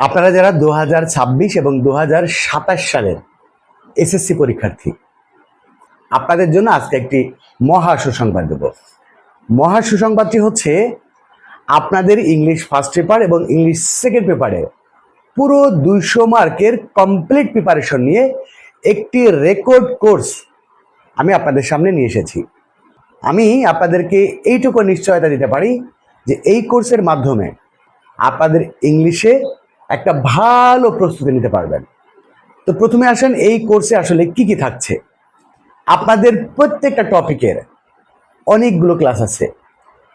আপনারা যারা দু হাজার ছাব্বিশ এবং দু হাজার সাতাশ সালের এসএসসি পরীক্ষার্থী, আপনাদের জন্য আজকে একটি মহা সুসংবাদ দেব। মহা সুসংবাদটি হচ্ছে আপনাদের ইংলিশ ফার্স্ট পেপার এবং ইংলিশ সেকেন্ড পেপারে পুরো দুইশো মার্কের কমপ্লিট প্রিপারেশন নিয়ে একটি রেকর্ড কোর্স আমি আপনাদের সামনে নিয়ে এসেছি। আমি আপনাদেরকে এইটুকু নিশ্চয়তা দিতে পারি যে এই কোর্সের মাধ্যমে আপনাদের ইংলিশে একটা ভালো প্রস্তুতি নিতে পারবেন। তো প্রথমে আসেন, এই কোর্সে আসলে কি কি থাকছে? আপনাদের প্রত্যেকটা টপিকের অনেকগুলো ক্লাস আছে।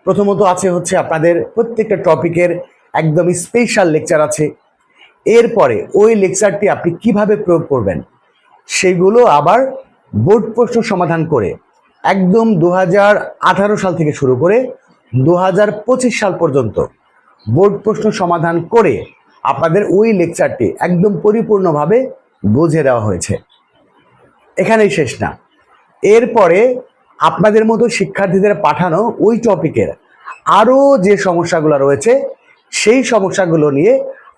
প্রথমত আছে হচ্ছে আপনাদের প্রত্যেকটা টপিকের একদম স্পেশাল লেকচার আছে। এরপরে ওই লেকচারটি আপনি কীভাবে প্রয়োগ করবেন, সেগুলো আবার বোর্ড প্রশ্ন সমাধান করে একদম দু হাজার আঠারো সাল থেকে শুরু করে দু হাজার পঁচিশ সাল পর্যন্ত বোর্ড প্রশ্ন সমাধান করে আপনাদের ওই লেকচারটি একদম পরিপূর্ণভাবে বুঝে দেওয়া হয়েছে। এখানেই শেষ না। এরপরে আপনাদের মতো শিক্ষার্থীদের পাঠানো ওই টপিকের আরও যে সমস্যাগুলো রয়েছে, সেই সমস্যাগুলো নিয়ে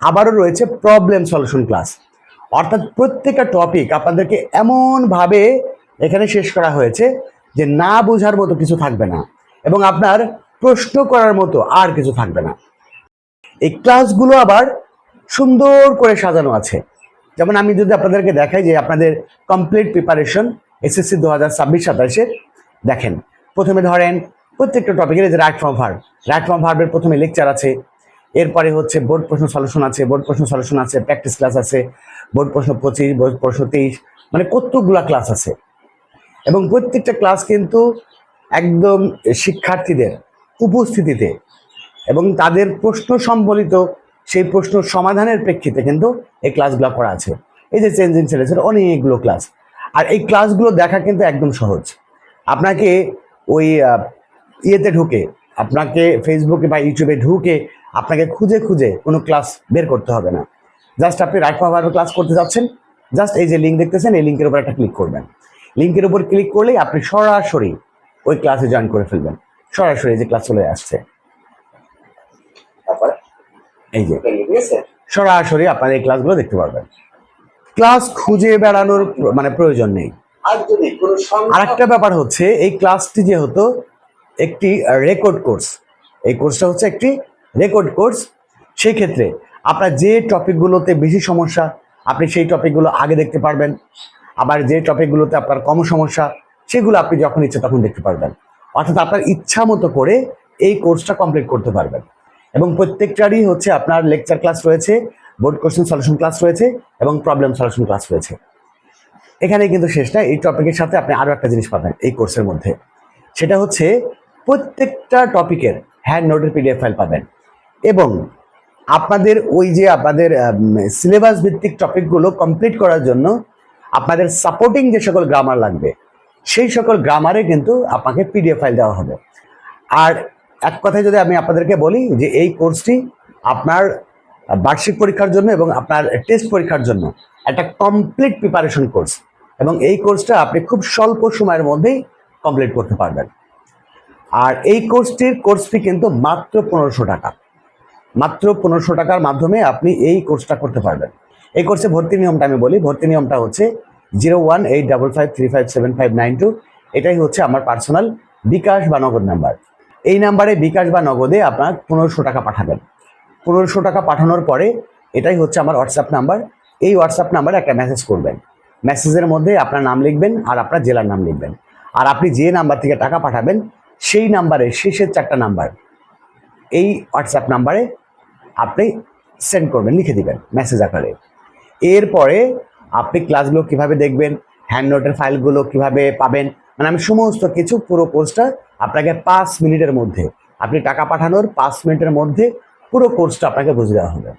আবারও রয়েছে প্রবলেম সলিউশন ক্লাস অর্থাৎ প্রত্যেকটা টপিক আপনাদেরকে এমনভাবে এখানে শেষ করা হয়েছে যে না বোঝার মতো কিছু থাকবে না এবং আপনার প্রশ্ন করার মতো আর কিছু থাকবে না। এই ক্লাসগুলো আবার সুন্দর করে সাজানো আছে। যেমন আমি যদি আপনাদেরকে দেখাই যে আপনাদের কমপ্লিট প্রিপারেশন এসএসসি দু হাজার ছাব্বিশ সাতাশে, দেখেন, প্রথমে ধরেন প্রত্যেকটা টপিকের যে right form verb right form ভার্বের প্রথমে লেকচার আছে, এরপরে হচ্ছে বোর্ড প্রশ্ন সলিউশন আছে বোর্ড প্রশ্ন সলিউশন আছে প্র্যাকটিস ক্লাস আছে বোর্ড প্রশ্ন পঁচিশ বোর্ড প্রশ্ন তেইশ মানে কতগুলা ক্লাস আছে। এবং প্রত্যেকটা ক্লাস কিন্তু একদম শিক্ষার্থীদের উপস্থিতিতে এবং তাদের প্রশ্ন সম্বলিত সেই প্রশ্ন সমাধানের প্রেক্ষিতে কিন্তু এই ক্লাসগুলো করা আছে। এই যে চেঞ্জিং ছেলেছের অনেকগুলো ক্লাস আর এই ক্লাসগুলো দেখা কিন্তু একদম সহজ। আপনাকে ওই ইয়েতে ঢুকে, আপনাকে ফেসবুকে বা ইউটিউবে ঢুকে আপনাকে খুঁজে খুঁজে কোনো ক্লাস বের করতে হবে না। জাস্ট আপনি রাইট পাওয়ার ক্লাস করতে যাচ্ছেন। জাস্ট এই যে লিঙ্ক দেখতেছেন, এই লিঙ্কের উপর একটা ক্লিক করবেন। লিঙ্কের উপর ক্লিক করলেই আপনি সরাসরি ওই ক্লাসে জয়েন করে ফেলবেন। সরাসরি যে ক্লাস চলে আসছে। এই যে। সরাসরি আপনার এই ক্লাসগুলো দেখতে পারবেন। ক্লাস খুঁজে বেড়ানোর মানে প্রয়োজন নেই। আর আরেকটা ব্যাপার হচ্ছে এই ক্লাসটি যেহেতু একটি রেকর্ড কোর্স এই কোর্সটা হচ্ছে একটি রেকর্ড কোর্স সেই ক্ষেত্রে আপনার যে টপিকগুলোতে বেশি সমস্যা আপনি সেই টপিকগুলো আগে দেখতে পারবেন। আবার যে টপিকগুলোতে আপনার কম সমস্যা সেগুলো আপনি যখন ইচ্ছে তখন দেখতে পারবেন। অর্থাৎ আপনার ইচ্ছা মতো করে এই কোর্সটা কমপ্লিট করতে পারবেন। এবং প্রত্যেকটারই হচ্ছে আপনার লেকচার ক্লাস রয়েছে বোর্ড কোশ্চেন সলিউশন ক্লাস রয়েছে এবং প্রবলেম সলিউশন ক্লাস রয়েছে। এখানে কিন্তু শেষ না, এই টপিকের সাথে আপনি আরও একটা জিনিস পাবেন এই কোর্সের মধ্যে। সেটা হচ্ছে প্রত্যেকটা টপিকের হ্যান্ড নোটের পিডিএফ ফাইল পাবেন। এবং আপনাদের ওই যে আপনাদের সিলেবাস ভিত্তিক টপিকগুলো কমপ্লিট করার জন্য আপনাদের সাপোর্টিং যে সকল গ্রামার লাগবে, সেই সকল গ্রামারে কিন্তু আপনাকে পিডিএফ ফাইল দেওয়া হবে। আর এক কথায় যদি আমি আপনাদেরকে বলি যে এই কোর্সটি আপনার বার্ষিক পরীক্ষার জন্য এবং আপনার টেস্ট পরীক্ষার জন্য একটা কমপ্লিট প্রিপারেশন কোর্স। এবং এই কোর্সটা আপনি খুব স্বল্প সময়ের মধ্যেই কমপ্লিট করতে পারবেন। আর এই কোর্সটির কোর্স ফি কিন্তু মাত্র পনেরোশো টাকা। মাত্র পনেরোশো টাকার মাধ্যমে আপনি এই কোর্সটা করতে পারবেন। এই কোর্সে ভর্তি নিয়মটা আমি বলি, ভর্তি নিয়মটা হচ্ছে zero one eight double five three five seven five nine two. এটাই হচ্ছে আমার পার্সোনাল বিকাশ বা নগদ নাম্বার। এই নাম্বারে বিকাশ বা নগদে আপনার পনেরোশো টাকা পাঠাবেন। পনেরোশো টাকা পাঠানোর পরে এটাই হচ্ছে আমার হোয়াটসঅ্যাপ নাম্বার। এই হোয়াটসঅ্যাপ নাম্বারে একটা মেসেজ করবেন। মেসেজের মধ্যে আপনার নাম লিখবেন আর আপনার জেলার নাম লিখবেন। আর আপনি যে নাম্বার থেকে টাকা পাঠাবেন, সেই নাম্বারের শেষের চারটা নাম্বার এই হোয়াটসঅ্যাপ নাম্বারে আপনি সেন্ড করবেন, লিখে দিবেন মেসেজ আকারে। এরপরে আপনি ক্লাসগুলো কীভাবে দেখবেন হ্যান্ড নোটের ফাইলগুলো কীভাবে পাবেন মানে আমি সমস্ত কিছু পুরো কোর্সটা আপনাকে পাঁচ মিনিটের মধ্যে, আপনি টাকা পাঠানোর পাঁচ মিনিটের মধ্যে পুরো কোর্সটা আপনাকে বুঝে দেওয়া হবে।